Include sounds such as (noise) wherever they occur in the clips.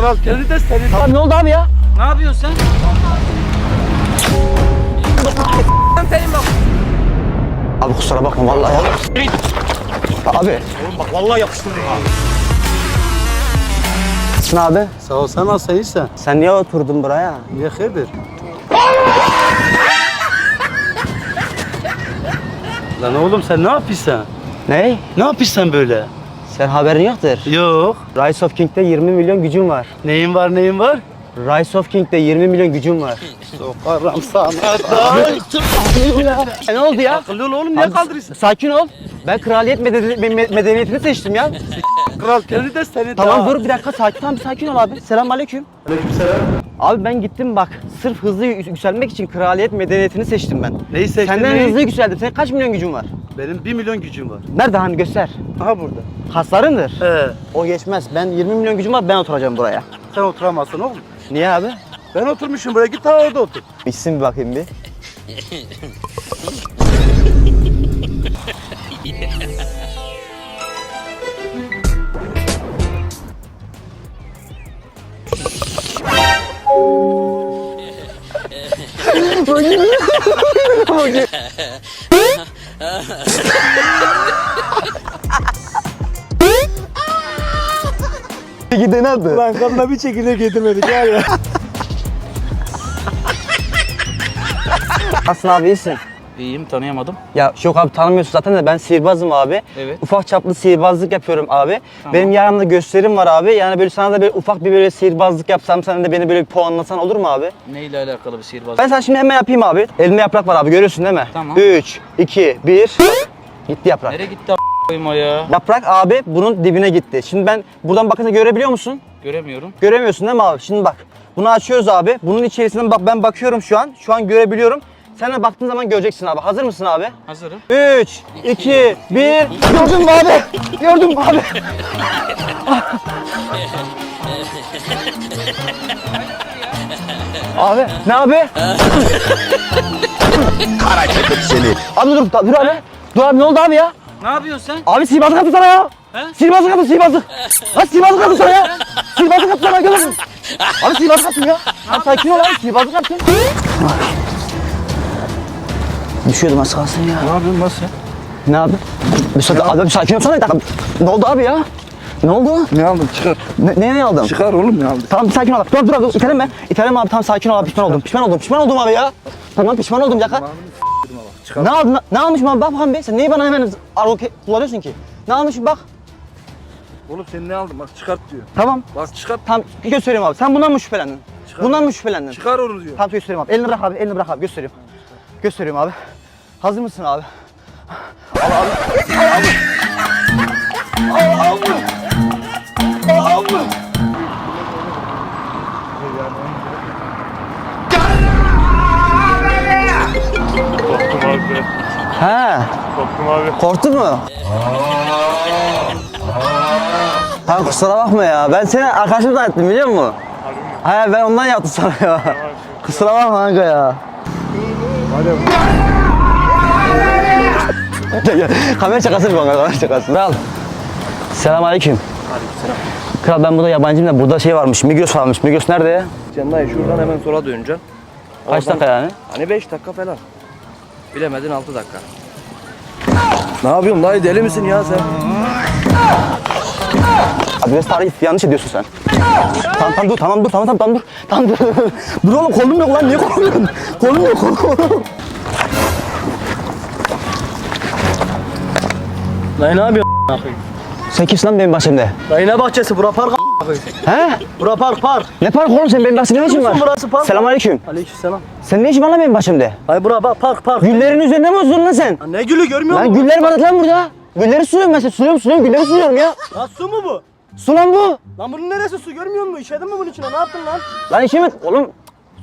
Kral kendi de senin. Tamam ne oldu abi ya? Ne yapıyorsun sen? Abi kusura bakma vallahi ya. Abi. Oğlum bak vallahi yapıştırdım ha. Nasılsın abi? Sağ ol sen nasıl iyisin? Sen niye oturdun buraya? Niye hayırdır? Lan oğlum sen ne yapıyorsun? Ne? Ne yapıyorsun böyle? Sen haberin yoktur. Yok. Rise of King'de 20 milyon gücüm var. Neyin var neyin var? Rise of King'de 20 milyon gücüm var. Sokarım sana da. E, ne oldu ya? Akıllı ol oğlum niye Abi, kaldırıyorsun? Sakin ol. Ben kraliyet medeni- me- medeniyetini seçtim ya. Kral kendi de senin Tamam dur bir dakika sakin tamam bir sakin ol abi. Selam aleyküm. Aleykümselam. Abi ben gittim bak sırf hızlı yü- yükselmek için kraliyet medeniyetini seçtim ben. Neyi seçtin Senden neyi? hızlı yükseldim. Senin kaç milyon gücün var? Benim 1 milyon gücüm var. Nerede hani göster. Aha burada. Haslarındır. He. O geçmez. Ben 20 milyon gücüm var ben oturacağım buraya. Sen oturamazsın oğlum. Niye abi? Ben oturmuşum buraya git ha orada otur. İçsin bir bakayım bir. (laughs) Giden abi. Lan kanına bir çekirdek getirmedik var ya. Nasılsın abi iyisin? İyiyim tanıyamadım. Ya yok abi tanımıyorsun zaten de ben sihirbazım abi. Evet. Ufak çaplı sihirbazlık yapıyorum abi. Benim yarımda gösterim var abi. Yani böyle sana da böyle ufak bir böyle sihirbazlık yapsam sen de beni böyle bir puanlasan olur mu abi? Neyle alakalı bir sihirbaz? Ben sana şimdi hemen yapayım abi. Elimde yaprak var abi görüyorsun değil mi? Tamam. 3, 2, 1. Gitti yaprak. Nereye gitti o ya? Yaprak abi bunun dibine gitti. Şimdi ben buradan bakınca görebiliyor musun? Göremiyorum. Göremiyorsun değil mi abi? Şimdi bak. Bunu açıyoruz abi. Bunun içerisinden bak ben bakıyorum şu an. Şu an görebiliyorum. Sen de baktığın zaman göreceksin abi. Hazır mısın abi? Hazırım. 3, 2, 1. Gördün mü abi? Gördün mü abi? (laughs) abi ne abi? Kara köpek seni. Abi dur, dur abi. Dur abi ne oldu abi ya? Ne yapıyorsun sen? Abi sihirbazlık yaptı sana ya. He? Sihirbazlık yaptı sihirbazlık. Lan sihirbazlık yaptı sana ya. Sihirbazlık yaptı sana musun? Abi sihirbazlık yaptım ya. Abi sakin ol abi sihirbazlık yaptım. Düşüyordum az kalsın ya. Ne yapıyorsun nasıl? Ne abi? Bir sakin, abi bir sakin olsana bir dakika. Ne oldu abi ya? Ne oldu? Ne aldın çıkar. Ne, ne, ne aldın? Çıkar oğlum ne aldın? Tamam bir sakin ol. Dur dur dur. İtelim ben. İtelim abi tamam sakin ol abi. Pişman oldum. Pişman oldum. Pişman oldum abi ya. Tamam pişman oldum. Çıkar. Ne aldın? Ne almışım abi? Bak bakalım bir. Sen niye bana hemen argo kullanıyorsun ki? Ne almışım bak. Oğlum sen ne aldın bak çıkart diyor. Tamam. Bak çıkart. Tamam gösteriyorum abi. Sen bundan mı şüphelendin? Çıkar. Bundan mı şüphelendin? Çıkar onu diyor. Tamam gösteriyorum abi. Elini bırak abi. Elini bırak abi. Gösteriyorum. Gösteriyorum abi. Hazır mısın abi? Al abi. Al abi. Al abi. Al abi. Korktum abi. He. Korktum abi. Korktun mu? Tamam kusura bakma ya. Ben seni arkadaşım zannettim biliyor musun? Harbi mi? He ben ondan yaptım sana ya. kusura bakma kanka ya. Kamera yapıyorum kanka, kamera şakası. Kral. Selam aleyküm. Kral ben burada yabancıyım da burada şey varmış, Migros varmış. Migros nerede ya? Sen dayı şuradan hemen sola döneceksin. Kaç dakika yani? Hani 5 dakika falan. Bilemedin 6 dakika. Ne yapıyorsun dayı deli misin ya sen? Adres tarihi yanlış ediyorsun sen. Tamam tamam dur tamam dur tamam tamam dur. Tamam dur. (laughs) dur oğlum kolum yok lan niye kolum yok? Kolum yok kolum. Dayı ne yapıyorsun? Sen kimsin lan benim bahçemde? Dayı ne bahçesi? Bura park He? Bura park park. Ne park oğlum sen benim bahçemde ne işin var? burası park? Selamünaleyküm. Aleykümselam. Sen ne işin var lan benim bahçemde? Dayı bura bak park park. Güllerin üzerinde mi oturuyorsun lan sen? Lan ne gülü görmüyor Lan musun? güller var lan burada. Gülleri suluyorum ben sen suluyorum suluyorum gülleri suluyorum ya. Lan su mu bu? Su lan bu. Lan bunun neresi su görmüyor musun? İşedin mi bunun içine? Ne yaptın lan? Lan içime oğlum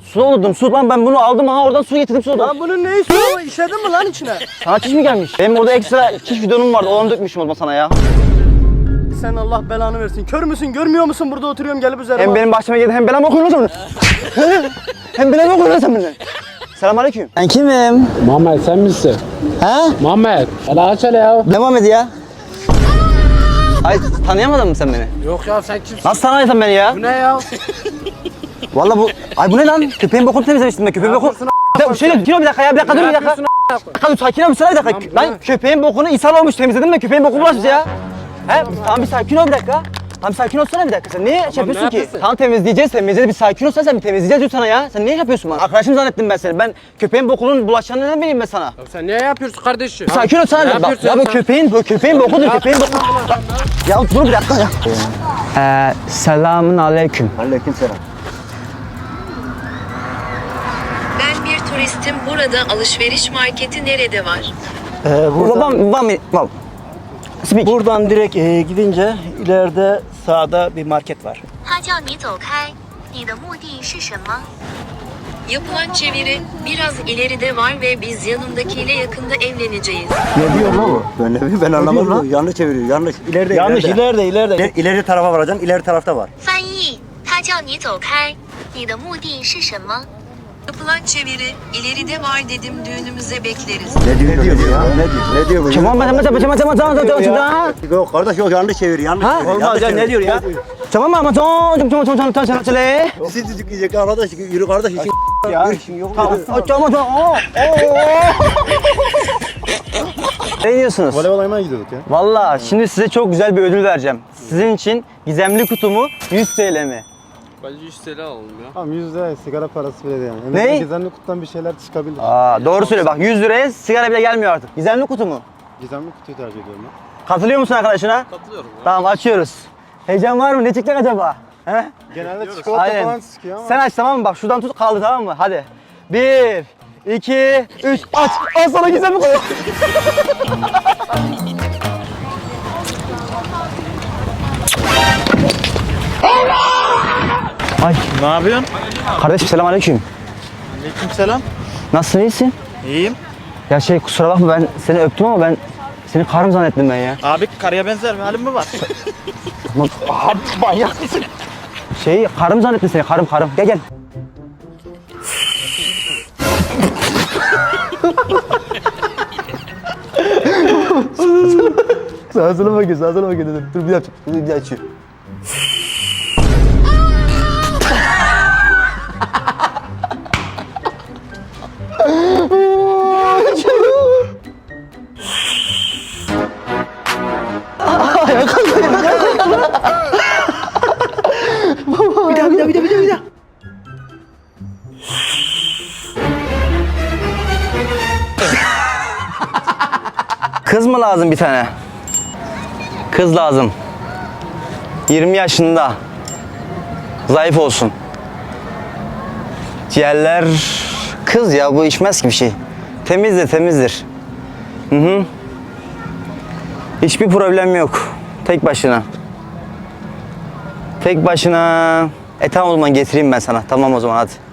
su doldurdum su lan ben bunu aldım ha oradan su getirdim su doldurdum. Lan bunun neyi su? İşedin mi lan içine? Sana çiş mi gelmiş? Benim orada ekstra çiş bidonum vardı onu dökmüşüm oğlum sana ya. Sen Allah belanı versin. Kör müsün? Görmüyor musun? Burada oturuyorum gelip üzerime. Hem benim bahçeme geldin hem belamı okuyorsun lan (laughs) sen bunu. hem belamı okuyorsun sen benden. Selamünaleyküm. Ben kimim? Muhammed sen misin? Ha? Muhammed. Hele aç hele ya. Devam et ya. Ay tanıyamadın mı sen beni? Yok ya sen kimsin? Nasıl tanıyamadın beni ya? Bu ne ya? Vallahi bu... Ay bu ne lan? Köpeğin bokunu temizlemiştim ben. Köpeğin bokunu... Dakika, şöyle dur bir dakika ya. Bir dakika dur bir dakika. Dur sakin ol bir dakika. Tamam, Ben köpeğin bokunu ishal olmuş temizledim ben. Köpeğin boku bulaşmış ya. He? Tamam bir sakin ol bir dakika. Tamam sakin olsana bir dakika. Sen niye şey yapıyorsun ne ki? yapıyorsun? Tamam temizleyeceğiz, temizleyeceğiz. Bir sakin olsana sen bir temizleyeceğiz diyor sana ya. Sen niye yapıyorsun bana? Arkadaşım zannettim ben seni. Ben köpeğin bokunun bulaşacağını ne bileyim ben sana. Ya sen niye yapıyorsun kardeşim? Bir sakin ol sana. Ne bir- Bak, yapıyorsun ya bu sen? köpeğin, bu köpeğin bokudur, köpeğin boku. Ya dur bir dakika ya. Ee, selamun aleyküm. Aleyküm selam. Ben bir turistim. Burada alışveriş marketi nerede var? Ee, Babam, babam, babam. Speak. buradan direkt e, gidince ileride sağda bir market var. 他叫你走开，你的目的是什么？Yapılan çeviri biraz ileride var ve biz yanındakiyle yakında evleneceğiz. Ne diyor lan o? Ben ne bileyim ben anlamadım. lan. Yanlış çeviriyor. Yanlış. İleride Yanlış ileride. ileride ileride. İler- İleri tarafa varacaksın. ileri tarafta var. 翻译，他叫你走开，你的目的是什么 ？Yapılan çeviri ileride var dedim düğünümüze bekleriz. Ne diyor, ne diyor bu ya? Ne diyor? Ne diyor bu? Tamam ben tamam tamam tamam tamam tamam tamam. Yok kardeş yok yanlış çeviriyor. Yanlış Ha? Olmaz yanlış ya ne diyor ya? Tamam ama tamam tamam tamam tamam tamam tamam Sizi düzleyecek arkadaş. Yürü kardeş işin Ya. Yürü yok. Tamam tamam tamam. Ne diyorsunuz? Voleybol oynamaya gidiyorduk ya. Valla şimdi size çok güzel bir ödül vereceğim. Sizin için gizemli kutumu 100 TL mi? Bence 100 TL alalım ya. Tamam 100 lira sigara parası bile değil yani. Ne? Gizemli kutudan bir şeyler çıkabilir. Aa, doğru söyle bak 100 liraya sigara bile gelmiyor artık. Gizemli kutu mu? Gizemli kutuyu tercih ediyorum ben. Katılıyor musun arkadaşına? Katılıyorum ya. Tamam açıyoruz. Heyecan var mı? Ne çıkacak acaba? He? Genelde çikolata Aynen. falan çıkıyor ama. Sen aç tamam mı? Bak şuradan tut kaldı tamam mı? Hadi. Bir, iki, üç, aç. Al sana gizemli kutu. Ay Ne yapıyorsun? kardeşim selamünaleyküm. Aleyküm selam. Nasılsın iyisin? İyiyim. Ya şey kusura bakma ben seni öptüm ama ben seni karım zannettim ben ya. Abi karıya benzer mi? Halim mi var? Abi manyak mısın? Şey karım zannettim seni karım karım. Gel gel. Sağa sola bakıyor, sağa sola bakıyor. Dur, dur bir dakika, dur bir dakika. Bir Kız mı lazım bir tane? Kız lazım. 20 yaşında. Zayıf olsun. Ciğerler kız ya bu içmez ki bir şey. Temiz de temizdir. Hı hı. Hiçbir problem yok. Tek başına. Tek başına. E tamam o zaman getireyim ben sana. Tamam o zaman hadi.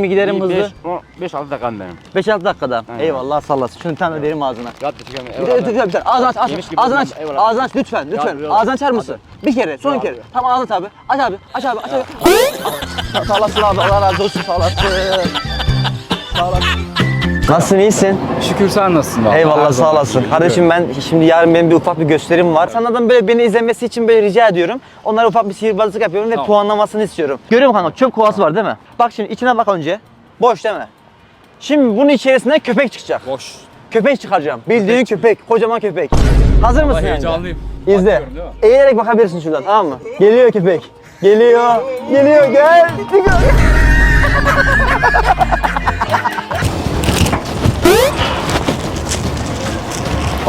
Mi giderim hızlı? 5-6 dakika benim. 5-6 dakikada. Eyvallah sallasın. Şunu bir tane verim ağzına. Yat teşekkür ederim. Bir de bir de bir de ağzını aç aç. Yemiş gibi Ağzını aç. olmaz. Eyvallah. Ağzını aç lütfen lütfen. yok. Ağzını açar mısın? Bir kere, son kere. Tamam ağzını aç abi. Aç abi. Aç abi. Aç abi. Olasın abi. Allah razı olsun. Sağ olasın. Nasılsın iyisin? Şükür sen nasılsın abi? Eyvallah sağ olasın. Kardeşim ben şimdi yarın benim bir ufak bir gösterim var. Senden böyle beni izlemesi için böyle rica ediyorum. Onlara ufak bir sihirbazlık yapıyorum ve puanlamasını istiyorum. Görüyor musun kanka çöp kovası var değil mi? Bak şimdi içine bak önce. Boş değil mi? Şimdi bunun içerisinde köpek çıkacak. Boş. Köpek çıkaracağım. Bildiğin köpek. Kocaman köpek. Hazır mısın yani? Heyecanlıyım. İzle. Bakıyorum, değil mi? Eğilerek bakabilirsin şuradan tamam mı? Geliyor köpek. Geliyor. Geliyor gel.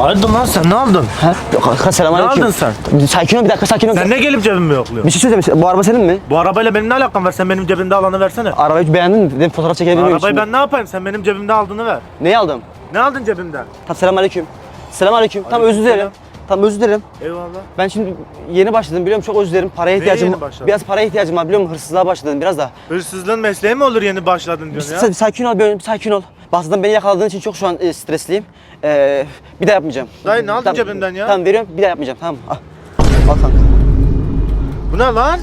Hayırdır lan sen ne aldın? Ha? Kanka selamünaleyküm. Ne aldın sen? Sakin ol bir dakika sakin ol. Sen ne gelip cebimi yokluyorsun? Bir şey söyleyeceğim. Bu araba senin mi? Bu arabayla benim ne alakam var? Sen benim cebimde alanı versene. Arabayı beğendin mi? Fotoğraf çekebilir miyim? Arabayı şimdi? ben ne yapayım? Sen benim cebimde aldığını ver. Neyi aldım? Ne aldın cebimden? Tamam selamünaleyküm. Selamünaleyküm. Tamam özür dilerim. Tamam özür dilerim. Eyvallah. Ben şimdi yeni başladım biliyorum çok özür dilerim. Paraya ihtiyacım yeni başladın? Biraz paraya ihtiyacım var biliyorum hırsızlığa başladım biraz da. Hırsızlığın mesleği mi olur yeni başladın Bir, diyorsun ya? sakin ol bir sakin ol. Bahseden beni yakaladığın için çok şu an e, stresliyim. Ee, bir daha yapmayacağım. Dayı ne aldın Tamam, cebinden ya? Tamam veriyorum bir daha yapmayacağım tamam. Al. Al kanka. Bu ne lan?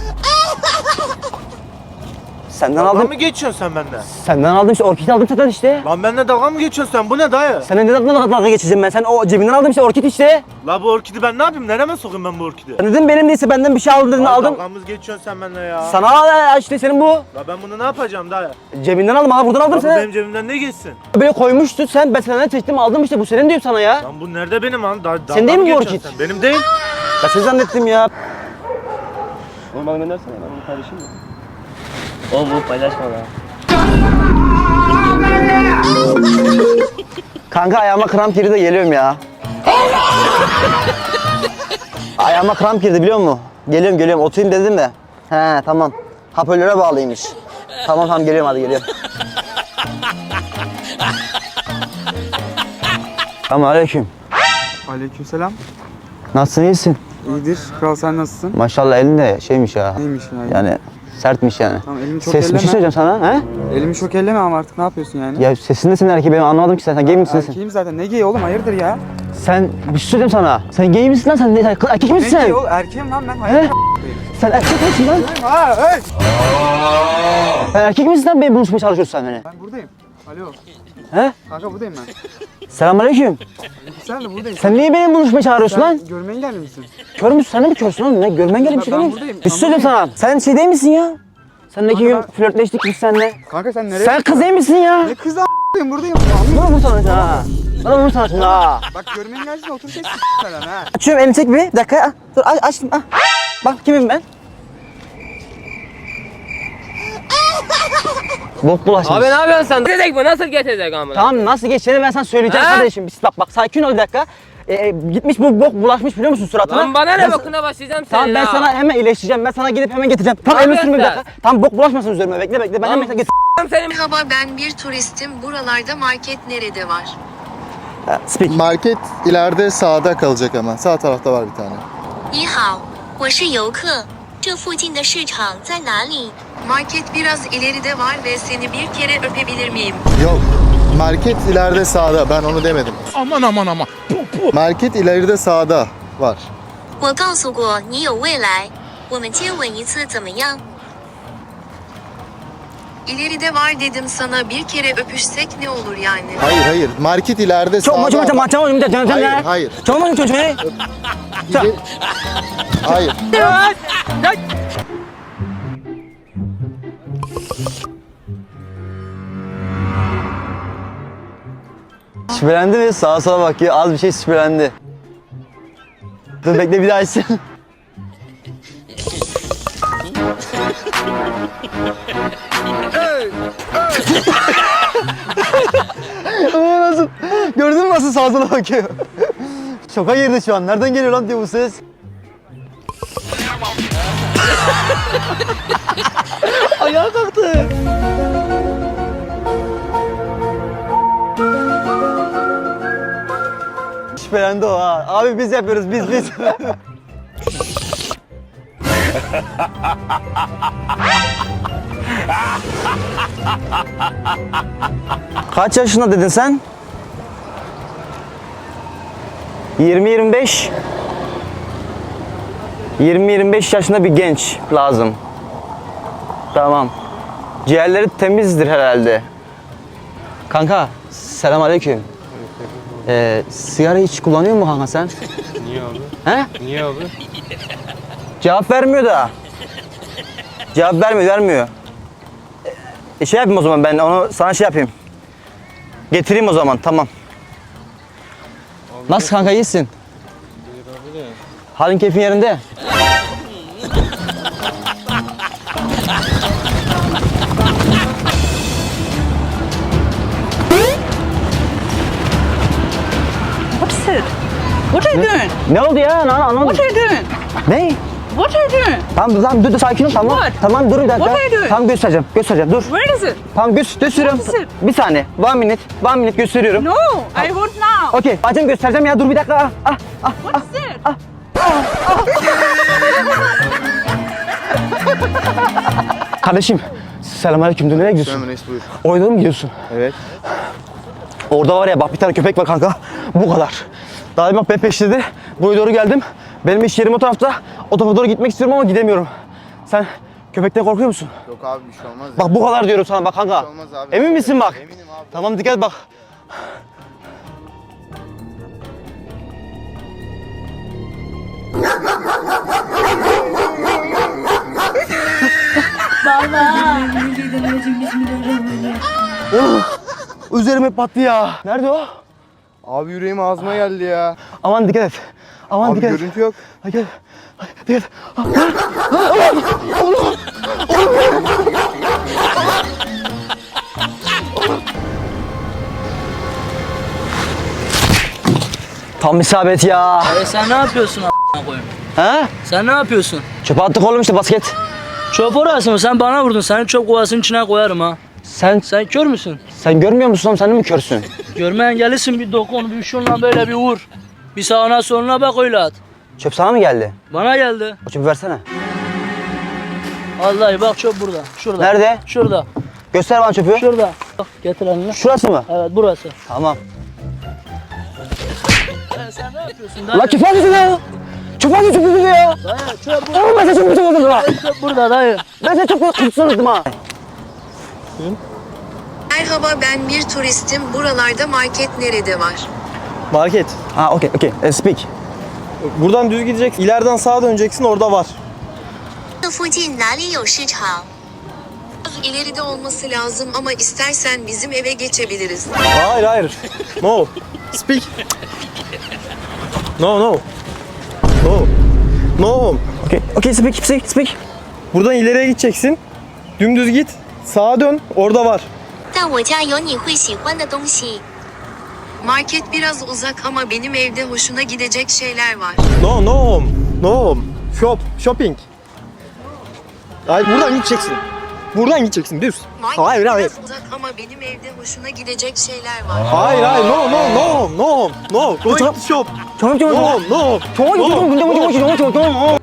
Senden Dalga aldım. mı geçiyorsun sen benden? Senden aldım işte orkid aldım senden işte. Lan benimle dalga mı geçiyorsun sen? Bu ne dayı? Senden neden dalga dalga geçeceğim ben? Sen o cebinden aldım işte orkid işte. La bu orkidi ben ne yapayım? Nereme sokayım ben bu orkidi? Sen dedin benim değilse benden bir şey aldın dedin Ay, aldım. Dalgamız geçiyorsun sen benimle ya. Sana al işte senin bu. La ben bunu ne yapacağım dayı? Cebinden aldım ha buradan aldım bu sana. benim cebimden ne geçsin? Böyle koymuştun sen ben senden çektim aldım işte bu senin diyorum sana ya. Lan bu nerede benim lan? Da, dalga değil mı mi bu geçiyorsun orkid? sen? Benim değil. Ben seni zannettim ya. Onu bana göndersene ben onu paylaşayım mı? Oğlum bu paylaşma lan. Kanka ayağıma kramp girdi de geliyorum ya. ayağıma kramp girdi biliyor musun? Geliyorum geliyorum oturayım dedim de. He tamam. Hoparlöre bağlıymış. Tamam tamam geliyorum hadi geliyorum. Tamam aleyküm. Aleykümselam. Nasılsın iyisin? İyidir. Kral sen nasılsın? Maşallah elin de şeymiş ya. Neymiş ya? Yani sertmiş yani. Tamam elimi çok Ses bir elleme. şey söyleyeceğim sana. He? Elimi çok elleme ama artık ne yapıyorsun yani? Ya sesinde senin erkeği ben anlamadım ki sen. Sen gay misin sen? Erkeğim zaten. Ne gay oğlum hayırdır ya? Sen bir şey söyleyeyim sana. Sen gay misin lan sen? Ne, erkek Ne misin gay sen? oğlum? Erkeğim lan ben hayırdır? Sen erkek misin lan? Ha hey! Sen erkek misin lan benim buluşmaya çalışıyorsun sen beni? Ben buradayım. Alo. He? Kanka buradayım ben. Selamünaleyküm. Sen de buradayım. Sen niye benim buluşmaya çağırıyorsun lan? Sen görmeye engelli misin? Kör müsün? Sen de mi körsün oğlum? Ne? Görmen gelip bir şey Ben değil buradayım, Bir ben şey söyleyeyim sana. Sen şey değil misin ya? Sen de iki gün Kanka flörtleştik biz seninle. Kanka sen nereye? Sen kız değil misin ya? Ne kız a**ayım buradayım. Anladın Bana vur sana şimdi ha. Bana vur sana şimdi ha. Bak görmeye engellisin otur ses (laughs) falan ha. Açıyorum elini çek bir. Bir dakika. Ah, Dur aç, açtım. Ah. Bak kimim ben? Bok bulaşmış. Abi ne yapıyorsun sen? Geçecek bu nasıl geçecek amına? Tamam nasıl geçeceğini ben sana söyleyeceğim Ha? kardeşim. Bir, bak bak sakin ol bir dakika. Ee, e, gitmiş bu bok bulaşmış biliyor musun suratına? Lan bana Ben ne sa- bakına başlayacağım seni Tamam ben ha. sana hemen iyileştireceğim. Ben sana gidip hemen getireceğim. Tamam Ne elini sürme bir yapıyorsun dakika. Tamam bok bulaşmasın üzerime. Bekle bekle. Ben Lan hemen sana getir. senin Merhaba ben bir turistim. Buralarda market nerede var? Speak. Market ileride sağda kalacak ama. Sağ tarafta var bir tane. 你好，我是游客， 这附近的市场在哪里？ Market biraz ileride var ve seni bir kere öpebilir miyim? Yok. Market ileride sağda. Ben onu demedim. Aman aman aman. Market ileride sağda var. 我告诉过你有未来，我们接吻一次怎么样？ İleride var dedim sana bir kere öpüşsek ne olur yani? Hayır hayır. Market ileride Çok sağda. maçı maçı maçı maçı maçı maçı Hayır hayır. Çok maçı çocuğu. İleri- Hayır. Şüphelendi mi? Sağa sola bakıyor. Az bir şey şüphelendi. Dur bekle bir daha açsın. Ama nasıl? Gördün mü nasıl sağa sola bakıyor? Şoka girdi şu an. Nereden geliyor lan diyor bu ses. Ayağa kalktı. Şüphelendi o ha. Abi biz yapıyoruz biz biz. (laughs) (laughs) Kaç yaşında dedin sen? 20-25 20-25 yaşında bir genç lazım. Tamam. Ciğerleri temizdir herhalde. Kanka, selam aleyküm. Ee, sigara hiç kullanıyor mu kanka sen? Niye abi? He? Niye abi? Cevap vermiyor da. Cevap vermiyor, vermiyor. E, şey yapayım o zaman ben onu sana şey yapayım. Getireyim o zaman, tamam. Nasıl kanka iyisin? Halin keyfin yerinde. What's it? What are you doing? Ne oldu ya? Anlamadım. What are you doing? Ne? What are you doing? Tamam tamam dur dur sakin ol tamam. What? Tamam dur bir dakika. What are you doing? Tamam göstereceğim. Göstereceğim dur. Where is it? Tamam göz gösteriyorum. What is it? Bir saniye. One minute. One minute gösteriyorum. No, I want now. Okey. Bacım göstereceğim ya dur bir dakika. Ah, ah, ah. What is it? ah, ah. (laughs) Kardeşim, selamünaleyküm. Dur nereye gidiyorsun? Reis buyur. Oyuna mı gidiyorsun? Evet. Orada var ya bak bir tane köpek var kanka. Bu kadar. Daha demin bak peşledi. Buraya doğru geldim. Benim iş yerim o tarafta. O tarafa doğru gitmek istiyorum ama gidemiyorum. Sen köpekten korkuyor musun? Yok abi bir şey olmaz. Bak bu kadar diyorum sana bak kanka. Bir şey olmaz abi. Emin misin bak? Eminim abi. Tamam dikkat et bak. Baba. Üzerime pattı ya. Nerede o? Abi yüreğim ağzıma geldi ya. Aman dikkat et. Aman Abi dikkat et. görüntü yok. Hadi gel. Hadi dikkat et. Tam isabet ya. E sen ne yapıyorsun a**ına koyayım? Ha? Sen ne yapıyorsun? Çöpe attık oğlum işte basket. Çöp orası mı? Sen bana vurdun. Seni çöp kovasının içine koyarım ha. Sen Sen kör müsün? sen görmüyor musun oğlum? Sen de mi körsün? Görme engellisin bir dokun, bir şunla böyle bir vur. Bir sağına soluna bak öyle at. Çöp sana mı geldi? Bana geldi. O çöpü versene. Vallahi bak çöp burada. Şurada. Nerede? Şurada. Göster bana çöpü. Şurada. Bak getir elini. Şurası mı? Evet burası. Tamam. E, sen ne yapıyorsun? Dayı, çöp atıyorsun ya. Çöp atıyorsun çöp atıyorsun ya. dayı çöp burada. Oğlum ben sana çöp atıyorsun ha. Çöp burada dayı. Ben sana çöp atıyorsun ha. Merhaba ben bir turistim. Buralarda market nerede var? Market. Ha okey okey. Uh, Speak. Buradan düz gideceksin. İleriden sağa döneceksin. Orada var. 这附近哪里有市场？ Biraz ileride olması lazım ama istersen bizim eve geçebiliriz. Hayır hayır. No. Speak. No no. No. No. Okey. Okey speak speak speak. Buradan ileriye gideceksin. Dümdüz git. Sağa dön. Orada var. 但我家有你会喜欢的东西。 Market biraz uzak ama benim evde hoşuna gidecek şeyler var. No no. No. Shop. Shopping. Hayır buradan gideceksin. Buradan gideceksin düz. Market Hayır hayır. biraz uzak ama benim evde hoşuna gidecek şeyler var. Hayır hayır. No no no. No. No. Going to shop. Çabuk çabuk. No no. çabuk No. çabuk. Çabuk çabuk çabuk çabuk çabuk.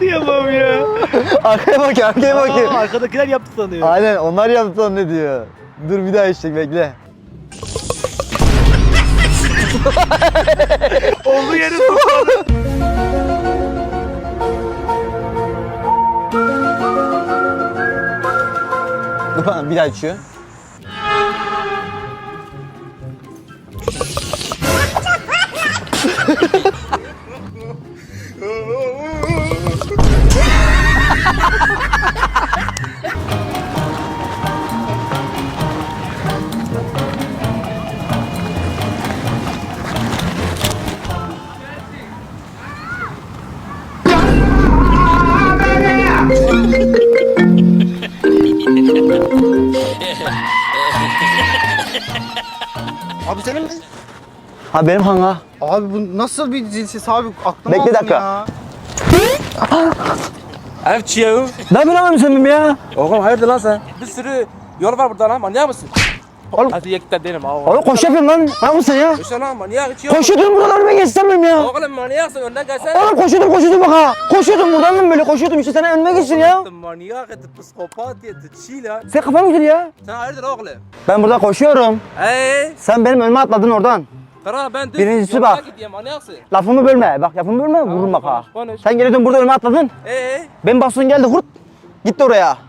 Yapamam ya. (laughs) Arkaya bak arkaya bak. Arkadakiler yaptı sanıyor. Aynen onlar yaptı ne diyor. Dur bir daha içecek bekle. (laughs) Olduğu yeri (laughs) Dur bana bir daha içiyor. Ha benim hanga. Abi bu nasıl bir cinsiz abi aklım Bekle dakika. ya. Herif çiğ. Ne yapıyorsun sen benim ya? Oğlum hayırdır lan sen? Bir sürü yol var burada lan manyak mısın? Oğlum- Hadi yekten değilim abi. Oğlum koş yapıyorum lan. Ne yapıyorsun sen ya? Koşun lan manyak çiğ. Koşuyordum buradan önüme geçsem benim ya. Oğlum manyaksın önden gelsene. Oğlum koşuyordum koşuyordum bak ha. Koşuyordum buradan lan böyle koşuyordum işte sen önüme geçsin ya. Manyak etti psikopat etti çiğ lan. Sen kafan güzel ya. Sen hayırdır oğlum? Ben burada koşuyorum. Hey. Sen benim önüme atladın oradan. Kara ben düz Birincisi bak. gideyim. Lafımı bölme. Bak lafımı bölme vururum bak ha. konuş, konuş. Sen geliyordun burada önüme atladın. Ee? Ben bastın geldi hurt. Gitti oraya.